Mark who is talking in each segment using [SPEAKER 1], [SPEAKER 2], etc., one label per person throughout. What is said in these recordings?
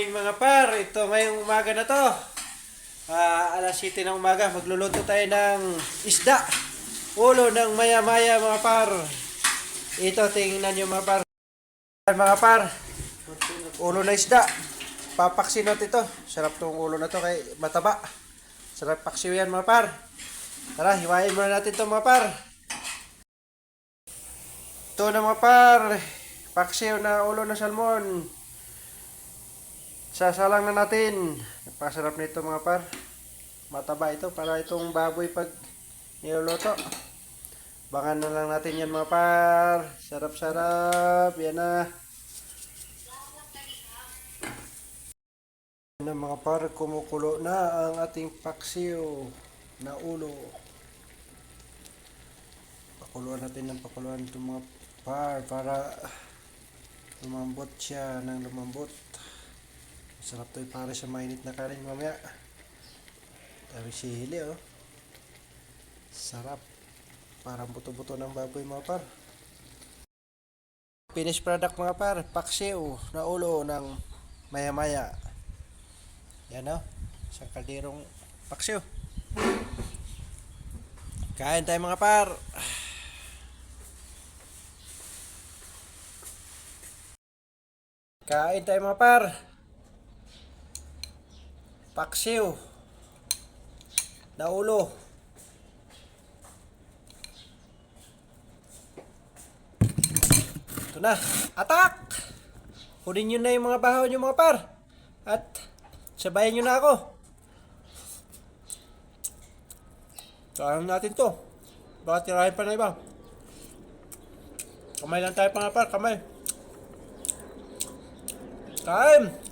[SPEAKER 1] morning mga par. Ito ngayong umaga na to. Ah, alas 7 ng umaga. Magluluto tayo ng isda. Ulo ng maya-maya mga par. Ito, tingnan nyo mga par. Mga par. Ulo na isda. Papaksinot ito. Sarap tong ulo na to kay mataba. Sarap paksiw yan mga par. Tara, hiwain muna natin to mga par. Ito na mga par. Paksiw na ulo ng salmon. Sasalang na natin. Napakasarap nito mga par. Mataba ito para itong baboy pag niluluto. Bangan na lang natin yan mga par. Sarap-sarap. Yan na. Yan na mga par. Kumukulo na ang ating paksiw na ulo. Pakuluan natin ng pakuluan itong mga par para lumambot siya ng lumambot. Sarap to para sa mainit na kanin mamaya. Dami sili oh. Sarap. Parang buto-buto ng baboy mga par. Finished product mga par. Paksiw na ulo ng maya-maya. Yan oh. Isang kalderong paksiw. Kain tayo mga par. Kain tayo mga par. Paksiw. Na ulo. Ito na. Atak! Kunin nyo na yung mga bahaw nyo mga par. At sabayan nyo na ako. Kaya natin to. Baka tirahin pa na iba. Kamay lang tayo mga par. Kamay. Time!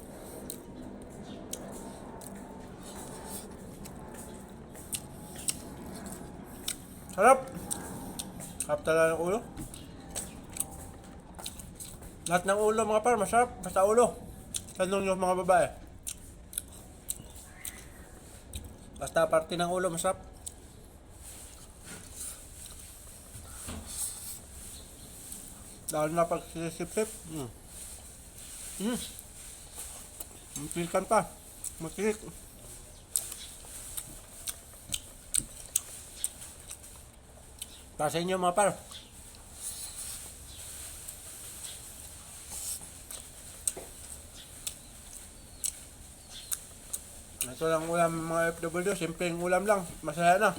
[SPEAKER 1] Sarap! Sarap talaga ng ulo. Lahat ng ulo mga par, masarap. Basta ulo. Tanong nyo mga babae. Basta parte ng ulo, masarap. Dahil na pag sisip-sip. Mm. Mm. Makikan pa. Makikik. Para sa inyo mga par. Ito lang ulam mga FW. Simpleng ulam lang. Masaya na.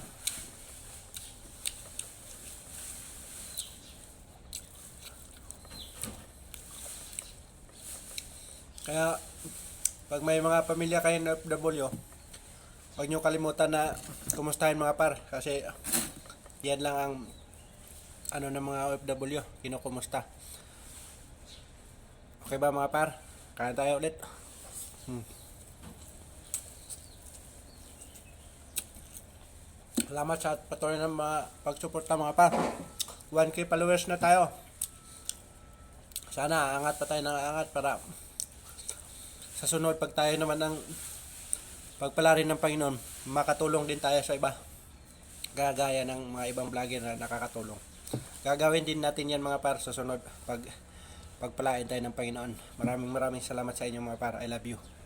[SPEAKER 1] Kaya, pag may mga pamilya kayo na FW, huwag nyo kalimutan na kumustahin mga par. Kasi, yan lang ang ano ng mga OFW, kinukumusta. Okay ba mga par? Kaya tayo ulit. Hmm. Salamat sa patuloy ng mga pagsuporta mga par. 1k followers na tayo. Sana angat pa tayo ng angat para sa sunod pag tayo naman ng pagpala rin ng Panginoon, makatulong din tayo sa iba. Gagaya ng mga ibang vlogger na nakakatulong. Gagawin din natin yan mga par sa sunod pag pagpalain tayo ng Panginoon. Maraming maraming salamat sa inyo mga par. I love you.